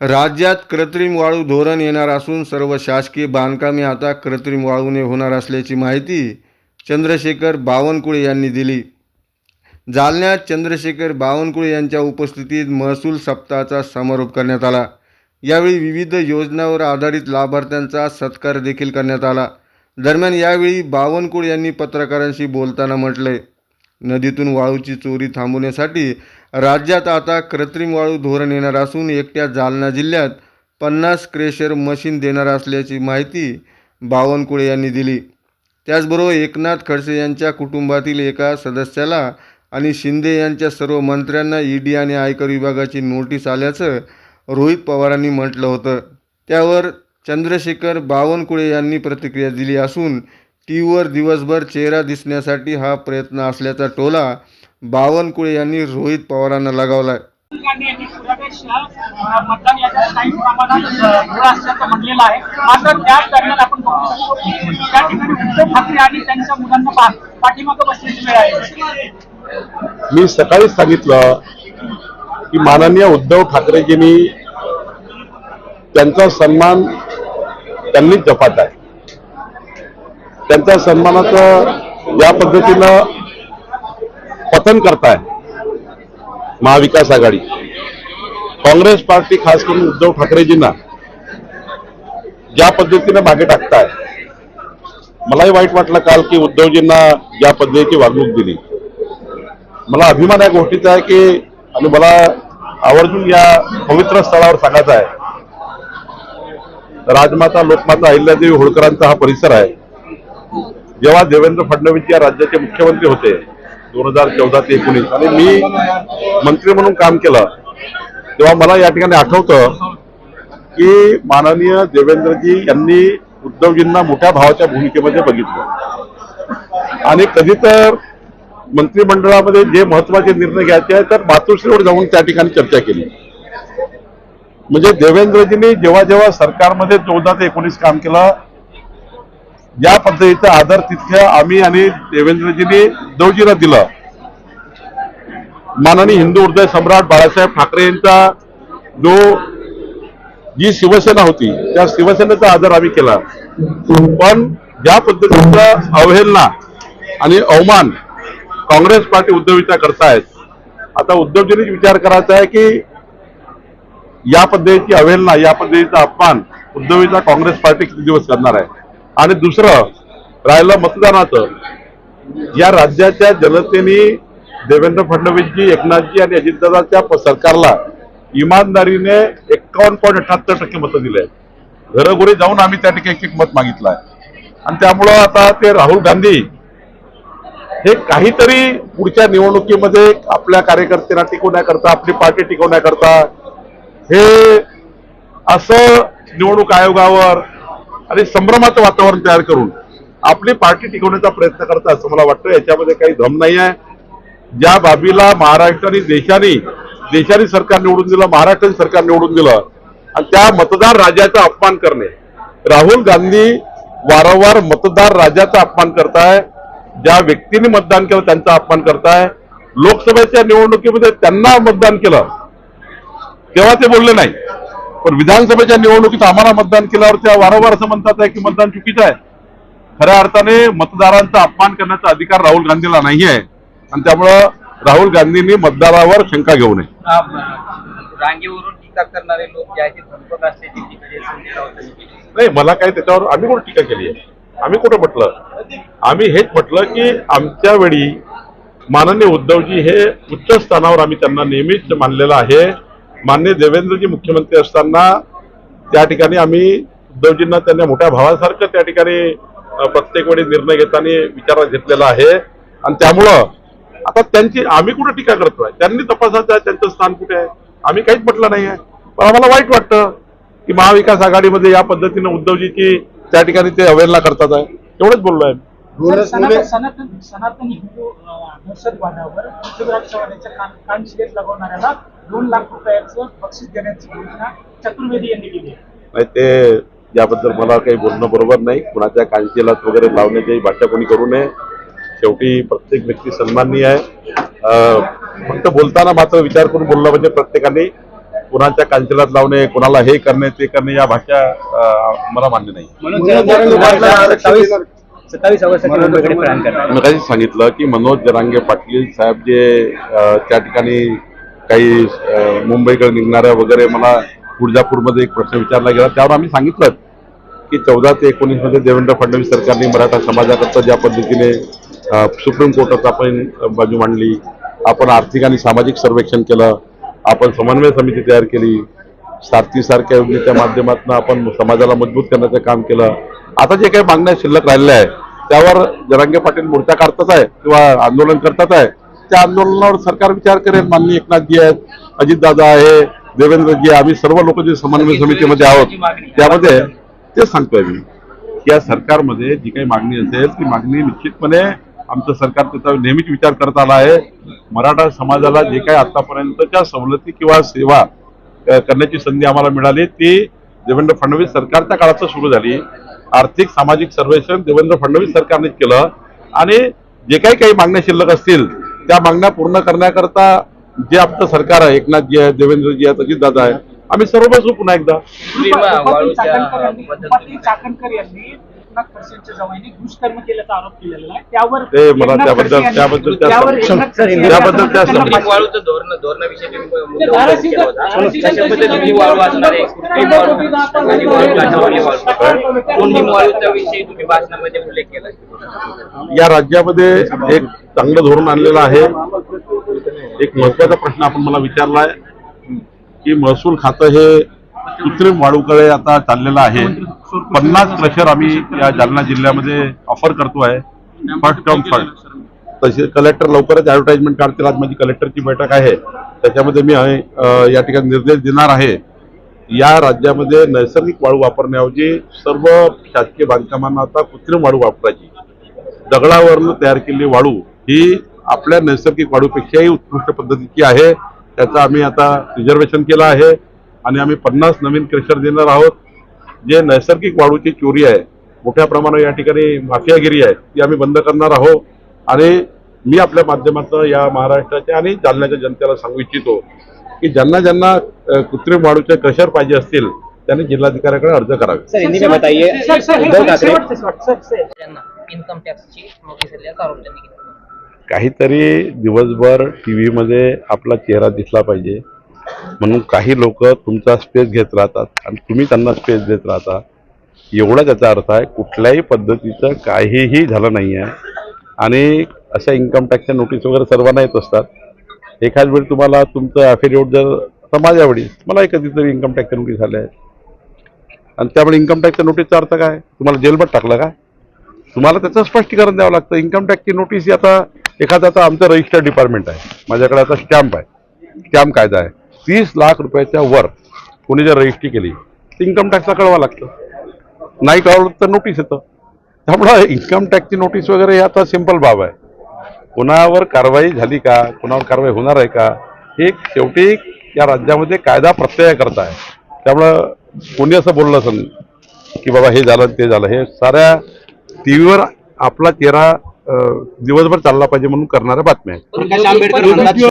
राज्यात कृत्रिम वाळू धोरण येणार असून सर्व शासकीय बांधकामे आता कृत्रिम वाळूने होणार असल्याची माहिती चंद्रशेखर बावनकुळे यांनी दिली. जालन्यात चंद्रशेखर बावनकुळे यांच्या उपस्थितीत महसूल सप्ताहाचा समारोप करण्यात आला. यावेळी विविध योजनांवर आधारित लाभार्थ्यांचा सत्कार देखील करण्यात आला. दरम्यान यावेळी बावनकुळे यांनी पत्रकारांशी बोलताना म्हटलंय नदीतून वाळूची चोरी थांबवण्यासाठी राज्यात आता कृत्रिम वाळू धोरण येणार असून एकट्या जालना जिल्ह्यात पन्नास क्रेशर मशीन देणार असल्याची माहिती बावनकुळे यांनी दिली. त्याचबरोबर एकनाथ खडसे यांच्या कुटुंबातील एका सदस्याला आणि शिंदे यांच्या सर्व मंत्र्यांना ईडी आणि आयकर विभागाची नोटीस आल्याचं रोहित पवारांनी म्हटलं होतं. त्यावर चंद्रशेखर बावनकुळे यांनी प्रतिक्रिया दिली असून टीव्हीवर दिवसभर चेहरा दिसण्यासाठी हा प्रयत्न असल्याचा टोला बावनकुळे यांनी रोहित पवारांना लगावला. राहुल गांधी यांनी पुऱ्या देशाला अ, मतदान याच्या काही प्रमाणात अ, होत असल्याचं म्हणलेलं आहे. मात्र त्याच दरम्यान आपण बघू शकतो की त्या ठिकाणी उद्धव ठाकरे आणि त्यांच्या मुलांना पा पाठीमागं बसण्याची वेळ आहे मी सकाळीच सांगितलं की माननीय उद्धव ठाकरेजींनी त्यांचा सन्मान त्यांनीच जपात आहे. त्यांच्या सन्मानाचं या पद्धतीनं पतन करताय महाविकास आघाडी। काँग्रेस पार्टी खास करून उद्धव ठाकरेजींना ज्या पद्धतीनं मागे टाकताय मलाही वाईट वाटलं काल की उद्धवजींना या पद्धतीची वागणूक दिली. मला अभिमान या गोष्टीचा आहे की आणि मला आवर्जून या पवित्र स्थळावर सांगायचं आहे. राजमाता लोकमाता अहिल्यादेवी होळकरांचा हा परिसर आहे. जेव्हा देवेंद्र फडणवीस या राज्याचे मुख्यमंत्री होते दोन हजार चौदा ते एकोणीस. आणि मी मंत्री म्हणून काम केलं तेव्हा मला या ठिकाणी आठवतं की माननीय देवेंद्रजी यांनी उद्धवजींना मोठ्या भावाच्या भूमिकेमध्ये बघितलं. आणि कधी तर मंत्रिमंडळामध्ये जे महत्त्वाचे निर्णय घ्यायचे आहेत तर मातोश्रीवर जाऊन त्या ठिकाणी चर्चा केली. म्हणजे देवेंद्रजींनी जेव्हा जेव्हा सरकारमध्ये चौदा ते एकोणीस काम केलं ज्या पद्धतीचा आदर तिथल्या आम्ही आणि देवेंद्रजींनी देवजीला दिलं. माननीय हिंदू हृदय सम्राट बाळासाहेब ठाकरे यांचा जो जी शिवसेना होती त्या शिवसेनेचा आदर आम्ही केला. पण ज्या पद्धतीचा अवहेलना आणि अवमान काँग्रेस पार्टी उद्धवीचा करतायत आता उद्धवजींनीच विचार करायचा आहे की या पद्धतीची अवहेलना या पद्धतीचा अपमान उद्धवीचा काँग्रेस पार्टी किती दिवस करणार आहे? आणि दुसरं राहिलं मतदानाचं. या राज्याच्या जनतेने देवेंद्र फडणवीसजी एकनाथजी आणि अजितदादाच्या सरकारला इमानदारीने एकावन्न पॉईंट अठ्याहत्तर टक्के मतं दिले घरोघरी जाऊन आम्ही त्या ठिकाणी एक एक मत मागितलं आहे. आणि त्यामुळं आता ते राहुल गांधी हे काहीतरी पुढच्या निवडणुकीमध्ये आपल्या कार्यकर्त्यांना टिकवण्याकरता आपली पार्टी टिकवण्याकरता हे असं निवडणूक आयोगावर आणि संभ्रमाचं वातावरण तयार करून आपली पार्टी टिकवण्याचा प्रयत्न करतात असं मला वाटतं. याच्यामध्ये काही धम नाही आहे. ज्या बाबीला महाराष्ट्राने देशाने देशाने सरकार निवडून दिलं महाराष्ट्राने सरकार निवडून दिलं आणि त्या मतदार राजाचा अपमान करणे. राहुल गांधी वारंवार मतदार राजाचा अपमान करताय. ज्या व्यक्तीने मतदान केलं त्यांचा अपमान करताय. लोकसभेच्या निवडणुकीमध्ये त्यांना मतदान केलं. तेव्हा ते बोलले नाही. पण विधानसभेच्या निवडणुकीत आम्हाला मतदान केल्यावर त्या वारंवार असं म्हणतात आहे की मतदान चुकीचं आहे. खऱ्या अर्थाने मतदारांचा अपमान करण्याचा अधिकार राहुल गांधीला नाही आहे. आणि त्यामुळं राहुल गांधींनी मतदारावर शंका घेऊ नये. रांगेवरून टीका करणारे लोक. नाही मला काही त्याच्यावर आम्ही कुठं टीका केली आहे? आम्ही कुठं म्हटलं? आम्ही हेच म्हटलं की आमच्या वेळी माननीय उद्धवजी हे उच्च स्थानावर आम्ही त्यांना नेहमीच मानलेलं आहे. मान्य देवेंद्रजी मुख्यमंत्री असताना त्या ठिकाणी आम्ही उद्धवजींना त्यांच्या मोठ्या भावासारखं त्या ठिकाणी प्रत्येक वेळी निर्णय घेताना विचारात घेतलेला आहे. आणि त्यामुळं आता त्यांची आम्ही कुठं टीका करतोय? त्यांनी तपासायचं आहे त्यांचं स्थान कुठे आहे? आम्ही काहीच म्हटलं नाही आहे. पण आम्हाला वाईट वाटतं की महाविकास आघाडीमध्ये या पद्धतीनं उद्धवजीची त्या ठिकाणी ते अवहेलना करतात आहे. एवढंच बोललो आहे सनातन सनातन सनातन हिंदू अ, दहशतवादावर पृथ्वीराज चव्हाण यांच्या कान कानशिलेत लगवणाऱ्याला दोन लाख रुपयाचं बक्षीस देण्याची घोषणा चतुर्वेदी यांनी केली आहे. नाही ते याबद्दल मला काही बोलणं बरोबर नाही. कुणाच्या कांचीलाच वगैरे लावण्याची भाषा कोणी करू नये. शेवटी प्रत्येक व्यक्ती सन्माननीय आहे. फक्त बोलताना मात्र विचार करून बोलणं म्हणजे प्रत्येकाने कुणाच्या कांचनात लावणे कुणाला हे करणे ते करणे या भाषा अं, मला मान्य नाही. सत्तावीस सत्तावीस ऑगस्टसाठी मुंबईकडे प्रयाण करणार मी काही सांगितलं की मनोज जरांगे पाटील साहेब जे त्या ठिकाणी काही मुंबईकडे निघणाऱ्या वगैरे मला तुळजापूरमध्ये एक प्रश्न विचारला गेला. त्यावर आम्ही सांगितलं की चौदा ते एकोणीसमध्ये देवेंद्र फडणवीस सरकारने मराठा समाजाकरता ज्या पद्धतीने सुप्रीम कोर्टात आपण बाजू मांडली आपण आर्थिक आणि सामाजिक सर्वेक्षण केलं आपण समन्वय समिती तयार केली सारथीसारख्या योजनेच्या माध्यमातून आपण समाजाला मजबूत करण्याचं काम केलं. आता जे काही मागण्या शिल्लक राहिलेल्या आहे त्यावर जरांगे पाटील मोर्चा काढतात आहे किंवा आंदोलन करतात आहे त्या आंदोलनावर सरकार विचार करेल माननीय एकनाथजी आहेत अजितदादा आहे देवेंद्रजी आहे. आम्ही सर्व लोक जे समन्वय समितीमध्ये आहोत त्यामध्ये ते सांगतोय मी की या सरकारमध्ये जी काही मागणी असेल ती मागणी निश्चितपणे आमचं सरकार त्याचा नेहमीच विचार करत आला आहे मराठा समाजाला जे काही आतापर्यंतच्या सवलती किंवा सेवा करण्याची संधी आम्हाला मिळाली ती देवेंद्र फडणवीस सरकारच्या काळात सुरू झाली आर्थिक सामाजिक सर्वेक्षण देवेंद्र फडणवीस सरकारनेच केलं आणि जे काही काही मागण्या शिल्लक असतील त्या मागण्या पूर्ण करण्याकरता जे आपलं सरकार आहे एकनाथजी आहे देवेंद्रजी आहेत अजितदादा आहे आम्ही सर्व बसू पुन्हा एकदा. एकनाथ खडसेंच्या जवळनी दुष्कर्म केल्याचा आरोप केलेला आहे. त्यावर ते मला एकनाथ त्याबद्दल- खडसे यांनी- त्याबद्दल त्या त्यावर सम- एकनाथ खडसे यांनी त्याबद्दल त्या त्यांना सम- कृत्रिम वाळूचं धोरण धोरणाविषयी तुम्ही मुद्दा धाराशिव- उपस्थित केला होता धाराशिव- कशा पद्धतीने वाळू असणार आहे. कृत्रिम वाळू आणि वाळू काठावरली वाळू दोन्ही वाळूच्या विषयी तुम्ही भाषणामध्ये उल्लेख केला या राज्यामध्ये एक चांगलं धोरण आणलेलं आहे. एक महत्त्वाचा प्रश्न आपण मला विचारला आहे की महसूल खातं हे कृत्रिम वाळूकडे आता चाललेलं आहे. पन्नास क्रशर आम्ही या जालना जिल्ह्यामध्ये ऑफर करतो आहे. फर्स्ट कम फर्स्ट तसे कलेक्टर लवकरच ऍडव्हर्टाइजमेंट काढतील. आज माझी कलेक्टरची बैठक आहे. त्याच्यामध्ये मी या ठिकाणी निर्देश देणार आहे. या राज्यामध्ये नैसर्गिक वाळू वापरण्याऐवजी सर्व शासकीय बांधकामांना आता कृत्रिम वाळू वापरायची. दगडावरनं तयार केलेली वाळू ही आपल्या नैसर्गिक वाळूपेक्षाही उत्कृष्ट पद्धतीची आहे. त्याचं आम्ही आता रिझर्वेशन केलं आहे. आणि आम्ही पन्नास नवीन क्रेशर देणार आहोत. जे नैसर्गिक वाळूची चोरी आहे मोठ्या प्रमाणावर या ठिकाणी माफियागिरी आहे ती आम्ही बंद करणार आहोत. आणि मी आपल्या माध्यमातून या महाराष्ट्राच्या आणि जालन्याच्या जनतेला सांगू इच्छितो की ज्यांना ज्यांना कृत्रिम वाळूचे क्रशर पाहिजे असतील त्यांनी जिल्हाधिकाऱ्याकडे अर्ज करावे. काहीतरी दिवसभर टी व्हीमध्ये आपला चेहरा दिसला पाहिजे. म्हणून काही लोक तुमचा स्पेस घेत राहतात आणि तुम्ही त्यांना स्पेस देत राहता. एवढा त्याचा अर्थ आहे कुठल्याही पद्धतीचं काहीही झालं नाही आहे आणि अशा इन्कम टॅक्सच्या नोटीस वगैरे सर्वांना येत असतात. एखाद वेळी तुम्हाला तुमचं ॲफिडेविट जर आता माझ्या वेळी मलाही कधीतरी इन्कम टॅक्सच्या नोटीस आल्या आहेत. आणि त्यामुळे इन्कम टॅक्सच्या नोटीसचा अर्थ काय? तुम्हाला जेलबट टाकलं काय तुम्हाला त्याचं स्पष्टीकरण द्यावं लागतं. इन्कम टॅक्सची नोटीस ही आता एखादा आता आमचं रजिस्टर डिपार्टमेंट आहे. माझ्याकडे आता स्टॅम्प आहे. स्टॅम्प कायदा आहे. तीस लाख रुपयाच्या वर कोणी जर रजिस्ट्री केली इन्कम टॅक्सला कळवा लागतं. नाही कळवलं तर नोटीस येतं. त्यामुळं इन्कम टॅक्सची नोटीस वगैरे हे आता सिंपल बाब आहे. कुणावर कारवाई झाली का? कुणावर कारवाई होणार आहे का? हे शेवटी या राज्यामध्ये कायदा प्रत्यय करत आहे. त्यामुळं कोणी असं बोललं असेल की बाबा हे झालं ते झालं हे साऱ्या टी व्हीवर आपला चेहरा दिवसभर चालला पाहिजे म्हणून करणाऱ्या बातम्या आहेत